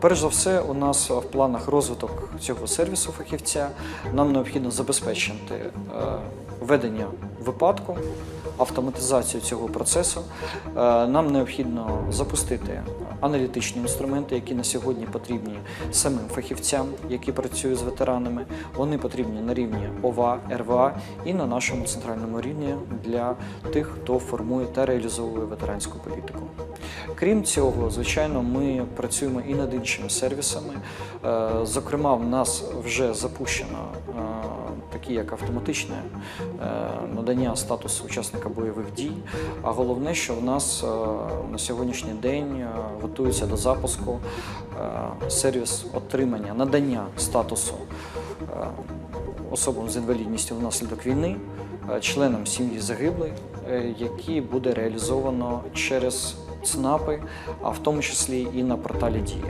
Перш за все, у нас в планах розвиток цього сервісу фахівця. Нам необхідно забезпечити е, ведення випадку, автоматизацію цього процесу. Е, Нам необхідно запустити аналітичні інструменти, які на сьогодні потрібні самим фахівцям, які працюють з ветеранами. Вони потрібні на рівні ОВА, РВА і на нашому центральному рівні для тих, хто формує та реалізовує ветеранську політику. Крім цього, звичайно, ми працюємо і над іншими сервісами. Е, Зокрема, в нас вже запущено е, такі як автоматичне надання статусу учасника бойових дій. А головне, що в нас е, на сьогоднішній день е, готується до запуску е, сервіс отримання надання статусу особам з інвалідністю внаслідок війни, членам сім'ї загиблих, які буде реалізовано через ЦНАПи, а в тому числі і на порталі Дія.